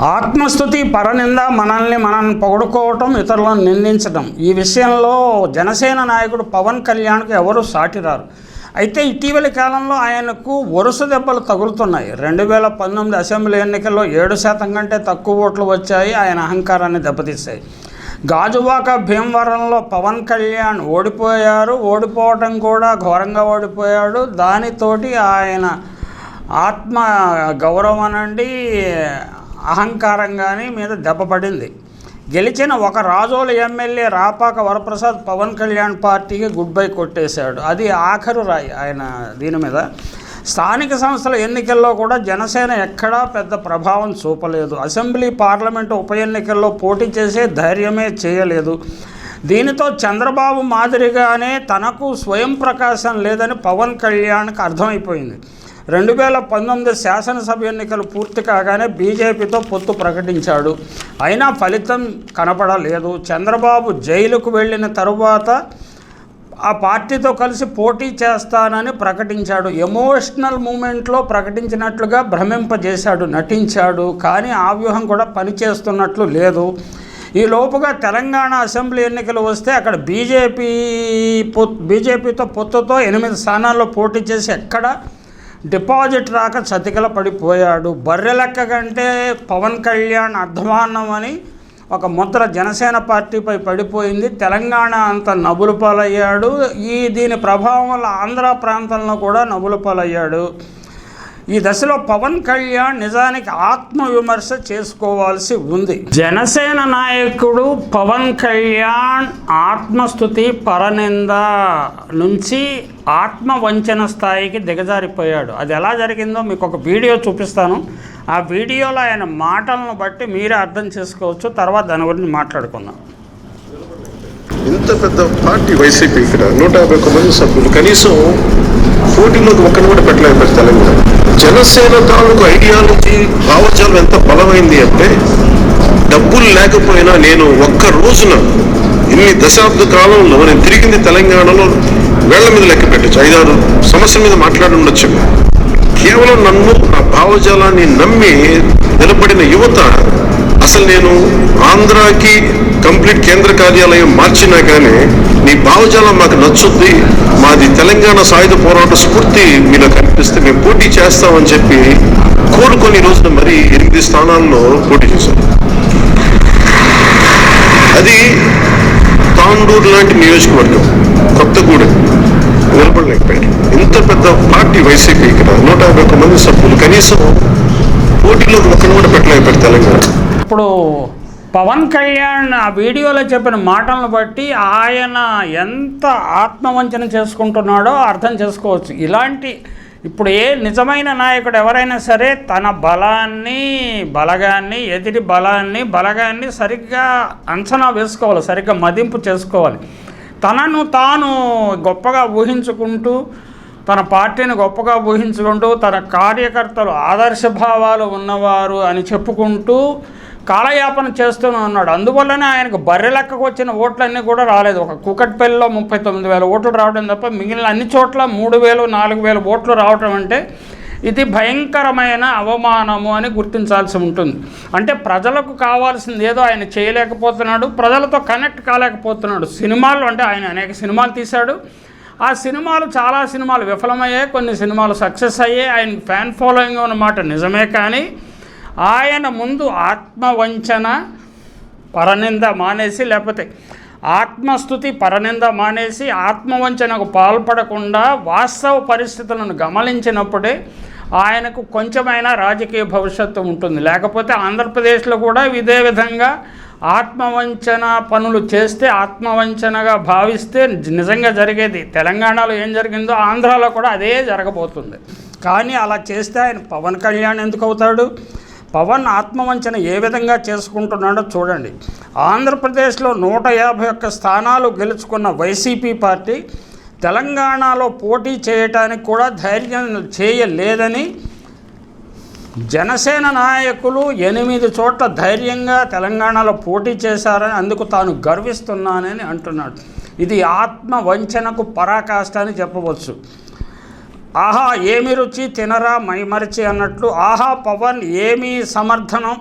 ఆత్మస్థుతి పరనింద మనల్ని మనం పొగడుకోవటం ఇతరులను నిందించడం ఈ విషయంలో జనసేన నాయకుడు పవన్ కళ్యాణ్కి ఎవరు సాటిరారు అయితే ఇటీవలి కాలంలో ఆయనకు వరుస దెబ్బలు తగులుతున్నాయి. రెండు వేల పంతొమ్మిది అసెంబ్లీ ఎన్నికల్లో ఏడు శాతం కంటే తక్కువ ఓట్లు వచ్చాయి. ఆయన అహంకారాన్ని దెబ్బతీశాయి. గాజువాక భీమవరంలో పవన్ కళ్యాణ్ ఓడిపోయారు. ఓడిపోవటం కూడా ఘోరంగా ఓడిపోయాడు. దానితోటి ఆయన ఆత్మ గౌరవం అనండి అహంకారం కానీ మీద దెబ్బ పడింది. గెలిచిన ఒక రాజోలు ఎమ్మెల్యే రాపాక వరప్రసాద్ పవన్ కళ్యాణ్ పార్టీకి గుడ్ బై కొట్టేశాడు. అది ఆఖరు రాయి ఆయన దీని మీద. స్థానిక సంస్థల ఎన్నికల్లో కూడా జనసేన ఎక్కడా పెద్ద ప్రభావం చూపలేదు. అసెంబ్లీ పార్లమెంటు ఉప ఎన్నికల్లో పోటీ చేసే ధైర్యమే చేయలేదు. దీనితో చంద్రబాబు మాదిరిగానే తనకు స్వయం ప్రకాశం లేదని పవన్ కళ్యాణ్కి అర్థమైపోయింది. రెండు వేల పంతొమ్మిది శాసనసభ ఎన్నికలు పూర్తి కాగానే బీజేపీతో పొత్తు ప్రకటించాడు. అయినా ఫలితం కనపడలేదు. చంద్రబాబు జైలుకు వెళ్ళిన తరువాత ఆ పార్టీతో కలిసి పోటీ చేస్తానని ప్రకటించాడు. ఎమోషనల్ మూమెంట్లో ప్రకటించినట్లుగా భ్రమింపజేశాడు నటించాడు. కానీ ఆ వ్యూహం కూడా పనిచేస్తున్నట్లు లేదు. ఈ లోపుగా తెలంగాణ అసెంబ్లీ ఎన్నికలు వస్తే అక్కడ బీజేపీ పొ బీజేపీతో పొత్తుతో ఎనిమిది స్థానాల్లో పోటీ చేసి ఎక్కడ డిపాజిట్ రాక చతికిల పడిపోయాడు. బర్రె లెక్క కంటే పవన్ కళ్యాణ్ అధ్వాన్నం అని ఒక ముద్ర జనసేన పార్టీపై పడిపోయింది. తెలంగాణ అంత నవ్వులు పాలయ్యాడు. ఈ దీని ప్రభావం వల్ల ఆంధ్ర ప్రాంతంలో కూడా నవ్వులు పాలయ్యాడు. ఈ దశలో పవన్ కళ్యాణ్ నిజానికి ఆత్మవిమర్శ చేసుకోవాల్సి ఉంది. జనసేన నాయకుడు పవన్ కళ్యాణ్ ఆత్మస్థుతి పరనింద నుంచి ఆత్మవంచన స్థాయికి దిగజారిపోయాడు. అది ఎలా జరిగిందో మీకు ఒక వీడియో చూపిస్తాను. ఆ వీడియోలో ఆయన మాటలను బట్టి మీరే అర్థం చేసుకోవచ్చు. తర్వాత దాని గురించి మాట్లాడుకుందాం. ఇంత పెద్ద పార్టీ వైసీపీ ఇక్కడ నూట యాభై ఒక్క మంది సభ్యులు. కనీసం పోటీలోకి ఒక్కరిని కూడా పెట్టలేకపోయారు తెలంగాణ. జనసేన తాలూకు ఐడియాలజీ భావజాలం ఎంత బలమైంది అంటే డబ్బులు లేకపోయినా నేను ఒక్క రోజున ఇన్ని దశాబ్ద కాలంలో నేను తిరిగింది తెలంగాణలో వేళ్ళ మీద లెక్క పెట్టచ్చు. ఐదారు సమస్యల మీద మాట్లాడి ఉండొచ్చు. కేవలం నన్ను నా భావజాలాన్ని నమ్మి నిలబడిన యువత అసలు నేను ఆంధ్రాకి కంప్లీట్ కేంద్ర కార్యాలయం మార్చినా కానీ నీ భావజాలం మాకు నచ్చుద్ది. మాది తెలంగాణ సాయుధ పోరాట స్ఫూర్తి మీలో కనిపిస్తే మేము పోటీ చేస్తామని చెప్పి కోరుకొని రోజున మరి ఎనిమిది స్థానాల్లో పోటీ చేశాం. అది తాండూరు లాంటి నియోజకవర్గం కొత్తగూడెం నిలబడలేకపోయాడు ఇంత పెద్ద పార్టీ వైసీపీ ఇక్కడ నూట యాభై ఒక్క మంది సభ్యులు కనీసం పోటీలో ఒక్కరిని కూడా పెట్టలేకపోయారు తెలంగాణ. ఇప్పుడు పవన్ కళ్యాణ్ ఆ వీడియోలో చెప్పిన మాటలను బట్టి ఆయన ఎంత ఆత్మవంచన చేసుకుంటున్నాడో అర్థం చేసుకోవచ్చు. ఇలాంటి ఇప్పుడు ఏ నిజమైన నాయకుడు ఎవరైనా సరే తన బలాన్ని బలగాన్ని ఎదిరి బలాన్ని బలగాన్ని సరిగ్గా అంచనా వేసుకోవాలి సరిగ్గా మదింపు చేసుకోవాలి. తనను తాను గొప్పగా ఊహించుకుంటూ తన పార్టీని గొప్పగా ఊహించుకుంటూ తన కార్యకర్తలు ఆదర్శభావాలు ఉన్నవారు అని చెప్పుకుంటూ కాలయాపన చేస్తూనే ఉన్నాడు. అందువల్లనే ఆయనకు బర్రె లెక్కకు వచ్చిన ఓట్లన్నీ కూడా రాలేదు. ఒక కుకట్పల్లిలో ముప్పై తొమ్మిది వేల ఓట్లు రావడం తప్ప మిగిలిన అన్ని చోట్ల మూడు వేలు నాలుగు వేలు ఓట్లు రావటం అంటే ఇది భయంకరమైన అవమానము అని గుర్తించాల్సి ఉంటుంది. అంటే ప్రజలకు కావాల్సింది ఏదో ఆయన చేయలేకపోతున్నాడు ప్రజలతో కనెక్ట్ కాలేకపోతున్నాడు. సినిమాలు అంటే ఆయన అనేక సినిమాలు తీశాడు. ఆ సినిమాలు చాలా సినిమాలు విఫలమయ్యాయి కొన్ని సినిమాలు సక్సెస్ అయ్యాయి. ఆయన ఫ్యాన్ ఫాలోయింగ్ అన్నమాట నిజమే కానీ ఆయన ముందు ఆత్మవంచన పరనింద మానేసి లేకపోతే ఆత్మస్థుతి పరనింద మానేసి ఆత్మవంచనకు పాల్పడకుండా వాస్తవ పరిస్థితులను గమనించినప్పుడే ఆయనకు కొంచెమైనా రాజకీయ భవిష్యత్తు ఉంటుంది. లేకపోతే ఆంధ్రప్రదేశ్లో కూడా ఇదే విధంగా ఆత్మవంచన పనులు చేస్తే ఆత్మవంచనగా భావిస్తే నిజంగా జరిగేది. తెలంగాణలో ఏం జరిగిందో ఆంధ్రాలో కూడా అదే జరగబోతుంది. కానీ అలా చేస్తే ఆయన పవన్ కళ్యాణ్ ఎందుకు అవుతాడు? పవన్ ఆత్మవంచన ఏ విధంగా చేసుకుంటున్నాడో చూడండి. ఆంధ్రప్రదేశ్లో నూట యాభై ఒక్క స్థానాలు గెలుచుకున్న వైసీపీ పార్టీ తెలంగాణలో పోటీ చేయటానికి కూడా ధైర్యం చేయలేదని జనసేన నాయకులు ఎనిమిది చోట్ల ధైర్యంగా తెలంగాణలో పోటీ చేశారని అందుకు తాను గర్విస్తున్నానని అంటున్నాడు. ఇది ఆత్మ వంచనకు పరాకాష్ట అని చెప్పవచ్చు. ఆహా ఏమి రుచి తినరా మైమరిచి అన్నట్లు ఆహా పవన్ ఏమి సమర్థనం?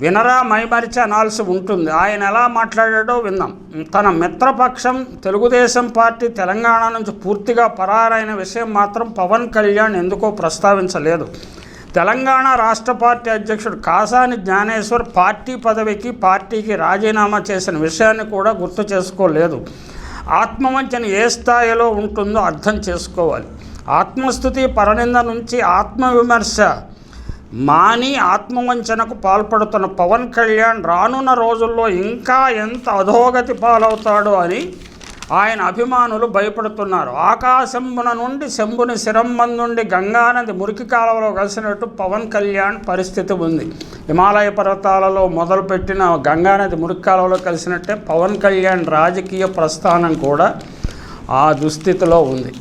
వినరా మైమరిచి అనాల్సి ఉంటుంది. ఆయన ఎలా మాట్లాడాడో విందాం. తన మిత్రపక్షం తెలుగుదేశం పార్టీ తెలంగాణ నుంచి పూర్తిగా పరారైన విషయం మాత్రం పవన్ కళ్యాణ్ ఎందుకో ప్రస్తావించలేదు. తెలంగాణ రాష్ట్ర పార్టీ అధ్యక్షుడు కాసాని జ్ఞానేశ్వర్ పార్టీ పదవికి పార్టీకి రాజీనామా చేసిన విషయాన్ని కూడా గుర్తు చేసుకోలేదు. ఆత్మవంచన ఏ స్థాయిలో ఉంటుందో అర్థం చేసుకోవాలి. ఆత్మస్థుతి పరనింద నుంచి ఆత్మవిమర్శ. మాని ఆత్మవంచనకు పాల్పడుతున్న పవన్ కళ్యాణ్ రానున్న రోజుల్లో ఇంకా ఎంత అధోగతి పాలవుతాడో అని ఆయన అభిమానులు భయపడుతున్నారు. ఆకాశంబున నుండి శంభుని శిరంబందుండి గంగానది మురికి కాలువలో కలిసినట్టు పవన్ కళ్యాణ్ పరిస్థితి ఉంది. హిమాలయ పర్వతాలలో మొదలుపెట్టిన గంగానది మురికి కాలువలో కలిసినట్టే పవన్ కళ్యాణ్ రాజకీయ ప్రస్థానం కూడా ఆ దుస్థితిలో ఉంది.